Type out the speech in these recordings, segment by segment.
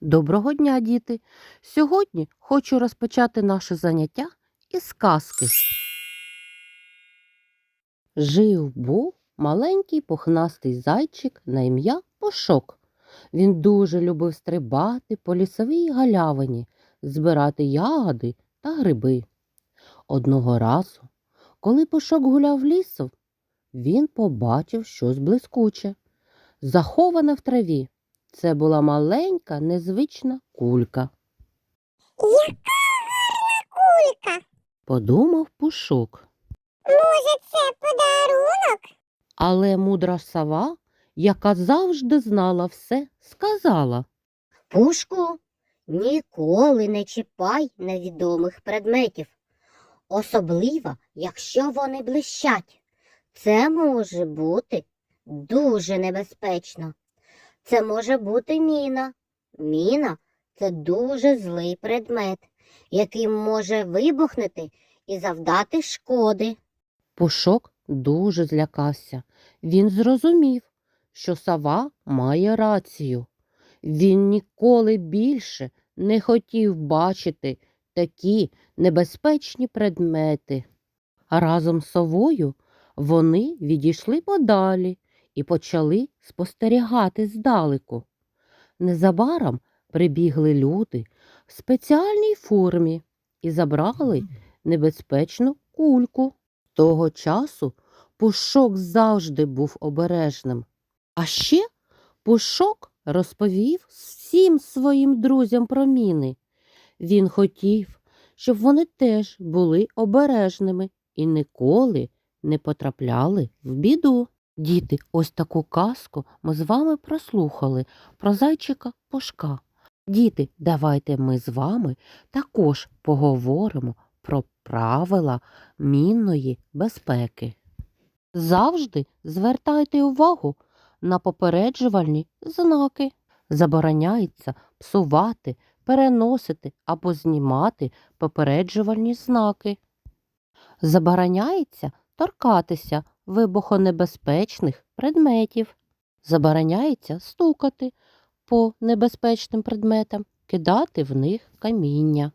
Доброго дня, діти! Сьогодні хочу розпочати наше заняття із сказки. Жив був маленький пухнастий зайчик на ім'я Пушок. Він дуже любив стрибати по лісовій галявині, збирати ягоди та гриби. Одного разу, коли Пушок гуляв лісом, він побачив щось блискуче, заховане в траві. Це була маленька незвична кулька. Яка кулька? Подумав Пушок. Може, це подарунок? Але мудра сова, яка завжди знала все, сказала. Пушку, ніколи не чіпай невідомих предметів, особливо, якщо вони блищать. Це може бути дуже небезпечно. Це може бути міна. Міна це дуже злий предмет, який може вибухнути і завдати шкоди. Пушок дуже злякався. Він зрозумів, що сова має рацію. Він ніколи більше не хотів бачити такі небезпечні предмети. Разом з совою вони відійшли подалі і почали спостерігати здалеку. Незабаром прибігли люди в спеціальній формі і забрали небезпечну кульку. Того часу Пушок завжди був обережним. А ще Пушок розповів всім своїм друзям про міни. Він хотів, щоб вони теж були обережними і ніколи не потрапляли в біду. Діти, ось таку казку ми з вами прослухали про зайчика Пушка. Діти, давайте ми з вами також поговоримо про правила мінної безпеки. Завжди звертайте увагу на попереджувальні знаки. Забороняється псувати, переносити або знімати попереджувальні знаки. Забороняється торкатися вибухонебезпечних предметів. Забороняється стукати по небезпечним предметам, кидати в них каміння.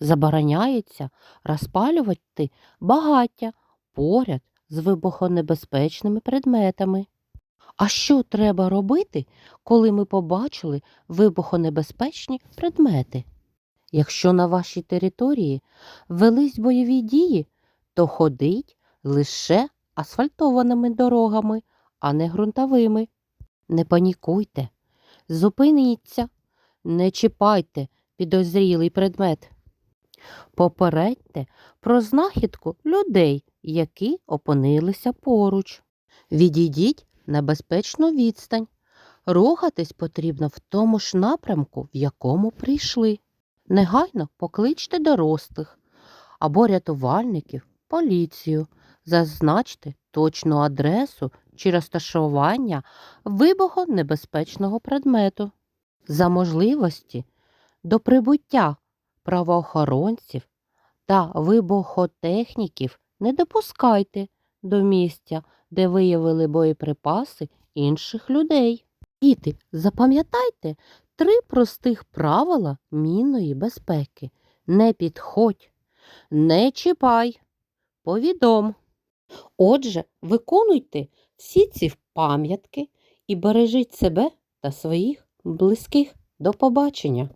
Забороняється розпалювати багаття поряд з вибухонебезпечними предметами. А що треба робити, коли ми побачили вибухонебезпечні предмети? Якщо на вашій території велись бойові дії, то ходіть лише асфальтованими дорогами, а не ґрунтовими. Не панікуйте, зупиніться, не чіпайте підозрілий предмет. Попередьте про знахідку людей, які опинилися поруч. Відійдіть на безпечну відстань. Рухатись потрібно в тому ж напрямку, в якому прийшли. Негайно покличте дорослих або рятувальників, поліцію, зазначте точну адресу чи розташування вибухонебезпечного предмету. За можливості до прибуття правоохоронців та вибухотехніків не допускайте до місця, де виявили боєприпаси інших людей. Діти, запам'ятайте три простих правила мінної безпеки. Не підходь, не чіпай, повідом. Отже, виконуйте всі ці пам'ятки і бережіть себе та своїх близьких. До побачення!